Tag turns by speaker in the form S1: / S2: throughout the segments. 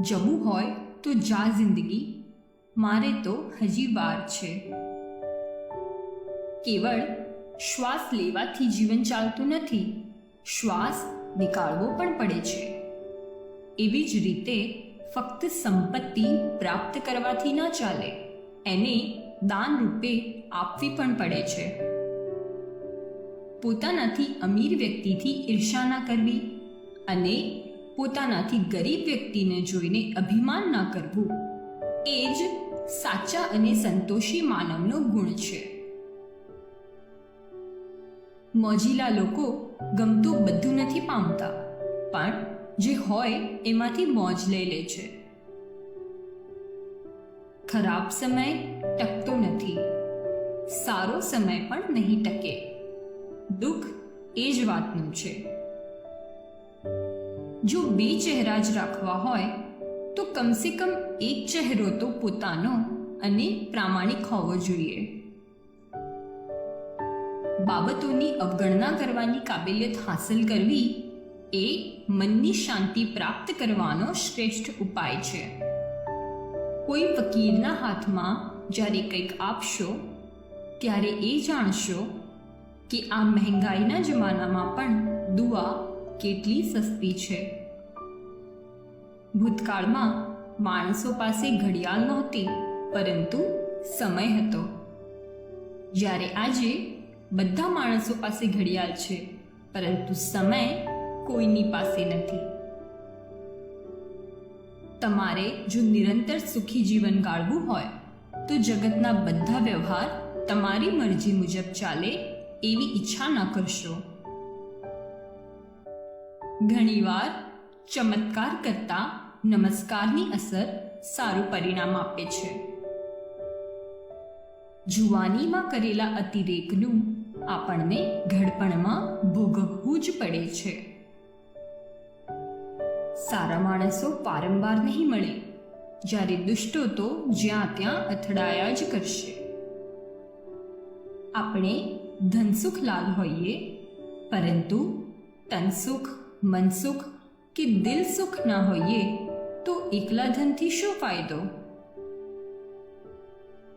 S1: જવું હોય તો જા જિંદગી, મારે તો હજી વાર છે. કેવળ શ્વાસ લેવાથી જીવન ચાલતું નથી, શ્વાસ નીકાળવો પણ પડે છે. એવી જ રીતે ફક્ત સંપત્તિ પ્રાપ્ત કરવાથી ન ચાલે, એને દાન રૂપે આપવી પણ પડે છે. પોતાનાથી અમીર વ્યક્તિથી ઈર્ષા ના કરવી અને પોતાનાથી ગરીબ વ્યક્તિને જોઈને અભિમાન ના કરવું. એ જ સાચા અને સંતોષી માનવનો ગુણ છે. મોજીલા લોકો ગમતું બધું નથી પામતા, પણ જે હોય એમાંથી મોજ લઈ લે છે. ખરાબ સમય ટકતો નથી, સારો સમય પણ નહીં ટકે. દુઃખ એ જ વાતનું છે. જો બે ચહેરા જ રાખવા હોય, તો કમસે કમ એક ચહેરો તો પોતાનો અને પ્રામાણિક હોવો જોઈએ. બાબતોની અવગણના કરવાની કાબિલિયત હાંસલ કરવી એ મનની શાંતિ પ્રાપ્ત કરવાનો શ્રેષ્ઠ ઉપાય છે. કોઈ ફકીરના હાથમાં જ્યારે કંઈક આપશો, ત્યારે એ જાણશો કે આ મહેંગાઈના જમાનામાં પણ દુઆ કેટલી સસ્તી છે. ભૂતકાળમાં માણસો પાસે ઘડિયાળ નહોતી, પરંતુ સમય હતો. જ્યારે આજે બધા માણસો પાસે ઘડિયાળ છે, પરંતુ સમય કોઈની પાસે નથી. તમારે જો નિરંતર સુખી જીવન ગાળવું હોય, તો જગતના બધા વ્યવહાર તમારી મરજી મુજબ ચાલે એવી ઈચ્છા ન કરશો. ઘણીવાર ચમત્કાર કરતા નમસ્કારની અસર સારું પરિણામ આપે છે. જુવાનીમાં કરેલા અતિરેકનું આપણને ઘડપણમાં ભોગવવું જ પડે છે. સારા માણસો વારંવાર નહીં મળે. જ્યારે દુષ્ટો તો જ્યાં ત્યાં અથડાયા જ કરશે. આપણે ધનસુખ લાલ હોઈએ, પરંતુ તનસુખ, મનસુખ કે દિલ સુખ ના હોઈએ તો એકલા ધનથી શું ફાયદો?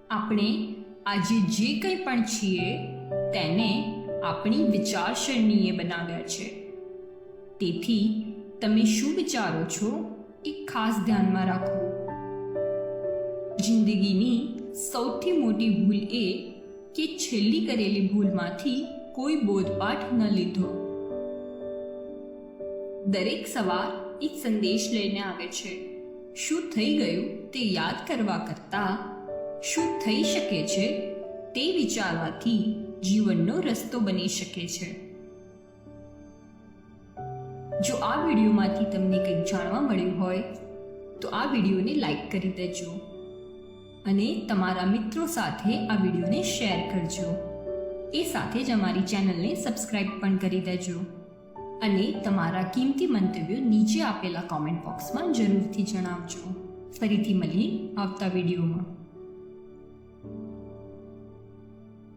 S1: આપણે આજે જે કંઈ પણ છીએ તેને આપણી વિચારસરણીએ બનાવ્યા છે. તેથી તમે શું વિચારો છો એ ખાસ ધ્યાનમાં રાખો. જિંદગીની સૌથી મોટી ભૂલ એ કે છેલ્લી કરેલી ભૂલમાંથી કોઈ બોધપાઠ ન લીધો. દરેક સવાર એક સંદેશ લઈને આવે છે. શું થઈ ગયું તે યાદ કરવા કરતાં? શું થઈ શકે છે તે વિચારવાથી જીવનનો રસ્તો બની શકે છે. જો આ વિડીયોમાંથી તમને કંઈક જાણવા મળ્યું હોય, તો આ વિડીયોને લાઈક કરી દેજો. અને તમારા મિત્રો સાથે આ વિડીયોને શેર કરજો. એ સાથે જ અમારી ચેનલને સબસ્ક્રાઈબ પણ કરી દેજો. અને તમારા કિંમતી મંતવ્યો નીચે આપેલા કોમેન્ટ બોક્સમાં જરૂરથી જણાવજો. ફરીથી મળીએ આવતા વિડીયોમાં.